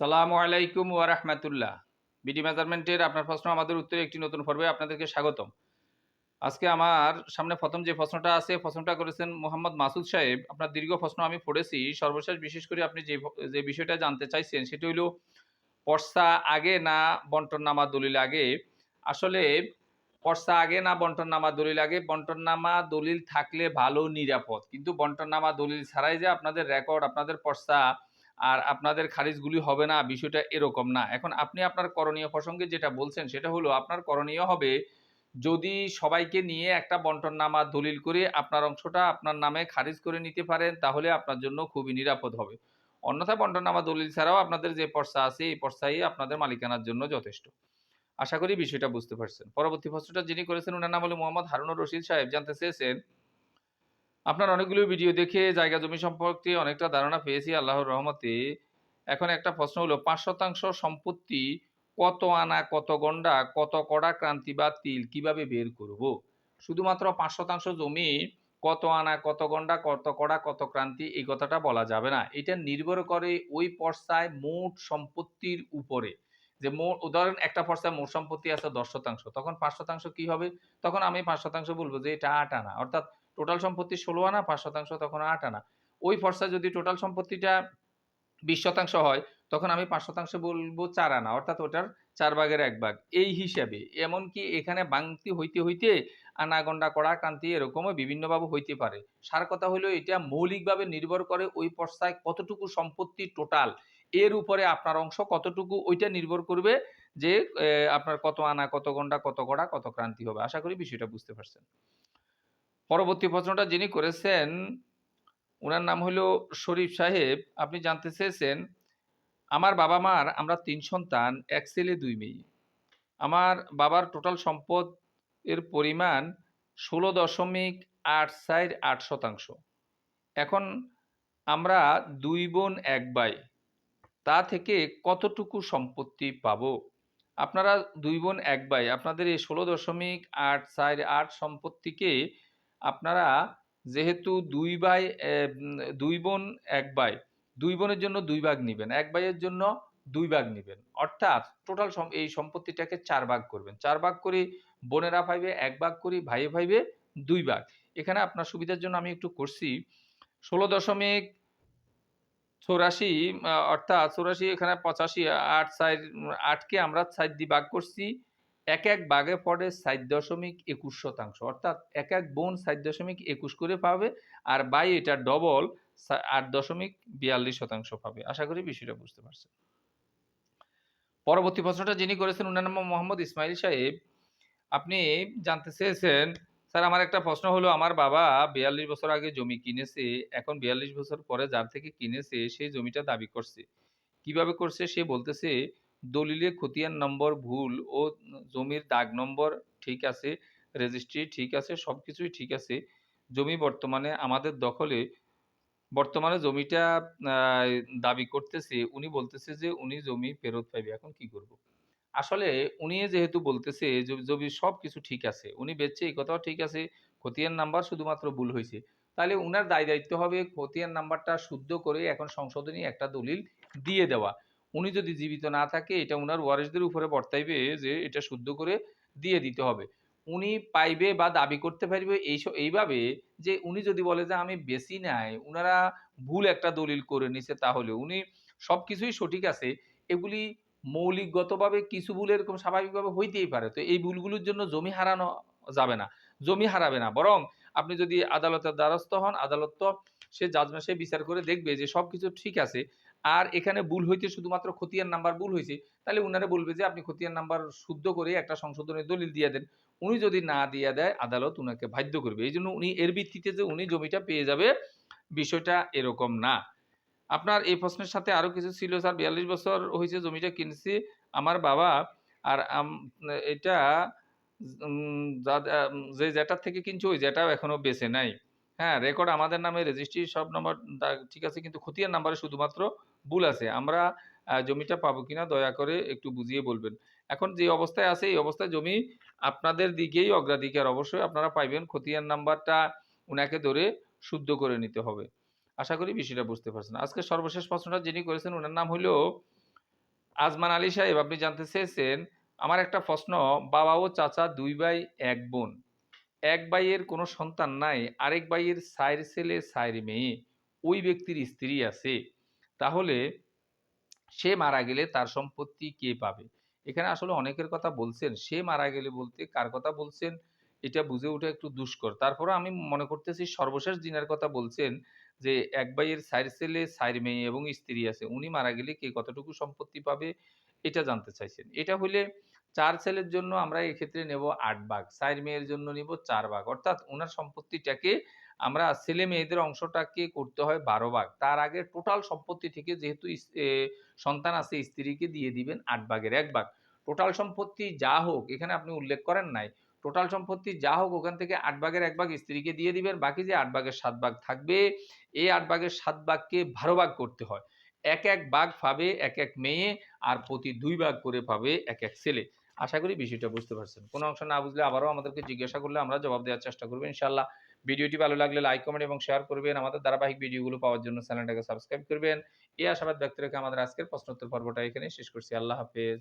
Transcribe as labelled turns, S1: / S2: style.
S1: সালামু আলাইকুম ওয়া রাহমাতুল্লাহ। বিডি মেজারমেন্টের আপনার প্রশ্ন, আমাদের উত্তরে একটি নতুন পর্বে আপনাদেরকে স্বাগতম। আজকে আমার সামনে প্রথম যে প্রশ্নটা আছে প্রশ্নটা করেছেন মোহাম্মদ মাসুদ সাহেব। আপনার দীর্ঘ প্রশ্ন আমি পড়েছি। সর্বশেষ বিশেষ করে আপনি যে যে বিষয়টা জানতে চাইছেন, সেটা হইল পর্সা আগে না বন্টন নামা দলিল আগে? আসলে, পর্সা আগে না বন্টন নামা দলিল আগে? বন্টন নামা দলিল থাকলে ভালো নিরাপদ। কিন্তু বন্টন নামা দলিল ছাড়াই যে আপনাদের রেকর্ড আপনাদের পর্সা আর আপনাদের খারিজগুলি হবে না, বিষয়টা এরকম না। এখন আপনি আপনার করণীয় প্রসঙ্গে যেটা বলছেন, সেটা হলো আপনার করণীয় হবে যদি সবাইকে নিয়ে একটা বন্টননামা দলিল করে আপনার অংশটা আপনার নামে খারিজ করে নিতে পারেন, তাহলে আপনার জন্য খুবই নিরাপদ হবে। অন্যথায় বন্টননামা দলিল ছাড়াও আপনাদের যে পর্সা আছে, এই পর্সাই আপনাদের মালিকানার জন্য যথেষ্ট। আশা করি বিষয়টা বুঝতে পারছেন। পরবর্তী প্রশ্নটা যিনি করেছেন ওনার নাম হলো মোহাম্মদ হারুনুর রশিদ সাহেব। জানতে চেয়েছেন আপনার অনেকগুলো ভিডিও দেখে জায়গা জমি সম্পর্কে অনেকটা ধারণা পেয়েছি, আল্লাহর রহমতে। এখন একটা প্রশ্ন হলো, পাঁচ শতাংশ সম্পত্তি কত আনা, কত গন্ডা, কত কড়া ক্রান্তি বা তিল কীভাবে বের করব? শুধুমাত্র পাঁচ শতাংশ জমি কত আনা, কত গন্ডা, কত কড়া, কত ক্রান্তি, এই কথাটা বলা যাবে না। এটা নির্ভর করে ওই পর্সায় মোট সম্পত্তির উপরে। যে মোট উদাহরণ একটা পর্সায় মোট সম্পত্তি আছে দশ শতাংশ, তখন পাঁচ শতাংশ কি হবে? তখন আমি পাঁচ শতাংশ বলব যে এটা আট আনা, অর্থাৎ টোটাল সম্পত্তি ষোলো আনা, পাঁচ শতাংশ তখন আট আনা। ওই ফর্সায় যদি টোটাল সম্পত্তিটা বিশ শতাংশ হয়, তখন আমি পাঁচ শতাংশ বলব চার আনা, অর্থাৎ ওটার চার ভাগের এক ভাগ। এই হিসাবে, এমনকি এখানে বাংতি হইতে হইতে আনাগন্ডা কড়া কান্তি এরকমও বিভিন্নভাবে হইতে পারে। সার কথা হলো এটা মৌলিকভাবে নির্ভর করে ওই পর্সায় কতটুকু সম্পত্তি টোটাল এর উপরে আপনার অংশ কতটুকু, ওইটা নির্ভর করবে যে আপনার কত আনা, কত গন্ডা কত গড়া কত ক্রান্তি হবে। আশা করি বিষয়টা বুঝতে পারছেন। পরবর্তী প্রশ্নটা যিনি করেছেন ওনার নাম হলো শরীফ সাহেব। আপনি জানতে চেয়েছেন, আমার বাবা মার আমরা তিন সন্তান, এক ছেলে, দুই মেয়ে। আমার বাবার টোটাল সম্পদ এর পরিমাণ ষোলো দশমিক আট সাইড আট শতাংশ। এখন আমরা দুই বোন, এক ভাই। তা থেকে কতটুকু সম্পত্তি পাব? আপনারা দুই বোন, এক ভাই, আপনাদের এই ষোলো দশমিক আট সাইড আট সম্পত্তিকে আপনারা যেহেতু দুই ভাই দুই বোন, এক ভাই দুই বোনের জন্য দুই ভাগ নেবেন, এক ভাইয়ের জন্য দুই ভাগ নেবেন, অর্থাৎ টোটাল এই সম্পত্তিটাকে চার ভাগ করবেন, চার ভাগ করে বোনেরা পাইবে এক ভাগ করি ভাইয়ে ভাইবে দুই ভাগ। এখানে আপনার সুবিধার জন্য আমি একটু করছি, ষোলো দশমিক চৌরাশি অর্থাৎ চৌরাশি এখানে পঁচাশি, আট সাইড, আটকে আমরা সাইড দিয়ে ভাগ করছি এক এক বাঘে পড়ে সাত দশমিক একুশ শতাংশ। অর্থাৎ এক এক বোন সাত দশমিক একুশ করে পাবে আর বাই এটা ডবল আট দশমিক বিয়াল্লিশ শতাংশ পাবে। আশা করি বিষয়টা বুঝতে পারছেন। পরবর্তী প্রশ্নটা যিনি করেছেন ওনার নাম মোহাম্মদ ইসমাইল সাহেব। আপনি জানতে চেয়েছেন, স্যার আমার একটা প্রশ্ন হলো, আমার বাবা বিয়াল্লিশ বছর আগে জমি কিনেছে, এখন বিয়াল্লিশ বছর পরে যার থেকে কিনেছে সেই জমিটা দাবি করছে। কীভাবে করছে সে বলতেছে দলিলে খতিয়ান নম্বর, ভুল ও জমির দাগ নম্বর ঠিক আছে রেজিস্ট্রি ঠিক আছে সব কিছুই ঠিক আছে। জমি বর্তমানে আমাদের দখলে, বর্তমানে জমিটা দাবি করতেছে, উনি বলতেছে যে উনি জমি ফেরত পাইবে, এখন কি করব? আসলে উনি যেহেতু বলতেছে জমি সব কিছু ঠিক আছে, উনি বেচছে, এই কথাও ঠিক আছে, খতিয়ান নাম্বার শুধুমাত্র ভুল হয়েছে। তাহলে উনার দায় দায়িত্ব হবে খতিয়ান নাম্বারটা শুদ্ধ করে এখন সংশোধনী একটা দলিল দিয়ে দেওয়া। উনি যদি জীবিত না থাকে, এটা উনার ওয়ারিসদের উপরে বর্তাইবে যে এটা শুদ্ধ করে দিয়ে দিতে হবে। উনি পাইবে বা দাবি করতে পারবে এই এইভাবে যে উনি যদি বলে যে আমি বেশি নাই, উনারা ভুল একটা দলিল করে নিছে তাহলে উনি সব কিছুই সঠিক আছে, এগুলি মৌলিকগতভাবে কিছু ভুল এরকম স্বাভাবিকভাবে হইতেই পারে। তো এই ভুলগুলোর জন্য জমি হারানো যাবে না। জমি হারাবে না। বরং আপনি যদি আদালতের দ্বারস্থ হন, আদালত তো সে জাজমেন্ট সে বিচার করে দেখবে যে সব কিছু ঠিক আছে। আর এখানে ভুল হইতে শুধুমাত্র খতিয়ান নাম্বার ভুল হয়েছে তাহলে উনারা বলবে যে আপনি খতিয়ান নাম্বার শুদ্ধ করে একটা সংশোধনের দলিল দিয়ে দেন। উনি যদি না দিয়ে দেয়, আদালত উনাকে বাধ্য করবে। এই জন্য উনি, এর ভিত্তিতে যে উনি জমিটা পেয়ে যাবে, বিষয়টা এরকম না। আপনার এই প্রশ্নের সাথে আরও কিছু ছিল স্যার, বিয়াল্লিশ বছর হয়েছে জমিটা কিনছি, আমার বাবা আর এটা যা- যেটার থেকে কিনছি, ওই যেটাও এখনও বেঁচে নাই। হ্যাঁ রেকর্ড আমাদের নামে রেজিস্ট্রি সব নম্বর ঠিক আছে, কিন্তু খতিয়ান নাম্বারে শুধুমাত্র ভুল আছে। আমরা জমিটা পাবো কিনা দয়া করে একটু বুঝিয়ে বলবেন। এখন যে অবস্থায় আছে, এই অবস্থায় জমি আপনাদের দিকেই অগ্রাধিকার অবশ্যই আপনারা পাইবেন। খতিয়ান নাম্বারটা ওনাকে ধরে শুদ্ধ করে নিতে হবে। আশা করি বিষয়টা বুঝতে পারছেন। আজকে সর্বশেষ প্রশ্নটা যিনি করেছেন ওনার নাম হলো আজমান আলী সাহেব। আপনি জানতে চেয়েছেন, আমার একটা প্রশ্ন, বাবা ও চাচা দুই ভাই, এক বোন। এক ভাইয়ের কোনো সন্তান নাই, আরেক ভাইয়ের সাইর ছেলে সাইর মেয়ে, ওই ব্যক্তির স্ত্রী আছে। তাহলে সে মারা গেলে তার সম্পত্তি কে পাবে? এখানে আসলে অনেকের কথা বলছেন, সে মারা গেলে বলতে কার কথা বলছেন? এটা বুঝে ওঠা একটু দুষ্কর। তারপরে আমি মনে করতেছি সর্বশেষ দিনের কথা বলছেন যে এক ভাইয়ের সাইর ছেলে সাইর মেয়ে এবং স্ত্রী আছে, উনি মারা গেলে কে কতটুকু সম্পত্তি পাবে? এটা জানতে চাইছেন। এটা হলে চার ছেলের জন্য আমরা এক্ষেত্রে নেব আট ভাগ, চার মেয়ের জন্য নিব চার ভাগ। অর্থাৎ ওনার সম্পত্তিটাকে আমরা ছেলে মেয়েদের অংশটাকে করতে হয় বারো ভাগ। তার আগে টোটাল সম্পত্তি থেকে যেহেতু সন্তান আছে, স্ত্রীকে দিয়ে দিবেন আট ভাগের এক ভাগ। টোটাল সম্পত্তি যা হোক, এখানে আপনি উল্লেখ করেন নাই, টোটাল সম্পত্তি যা হোক ওখান থেকে আট ভাগের এক ভাগ স্ত্রীকে দিয়ে দিবেন, বাকি যে আট ভাগের সাত ভাগ থাকবে, এই আট ভাগের সাত ভাগকে বারো ভাগ করতে হয়। এক এক ভাগ পাবে এক এক মেয়ে, আর প্রতি দুই ভাগ করে পাবে এক এক ছেলে। আশা করি বিষয়টা বুঝতে পারছেন। কোনো অংশ না বুঝলে আবারও আমাদেরকে জিজ্ঞাসা করলে আমরা জবাব দেওয়ার চেষ্টা করব ইনশাল্লাহ ভিডিওটি ভালো লাগলে লাইক কমেন্ট এবং শেয়ার করবেন। আমাদের ধারাবাহিক ভিডিওগুলো পাওয়ার জন্য চ্যানেলটাকে সাবস্ক্রাইব করবেন। এই আশাবাদ ব্যক্ত রেখে আমাদের আজকের প্রশ্নোত্তর পর্বটা এখানে শেষ করছি। আল্লাহ হাফেজ।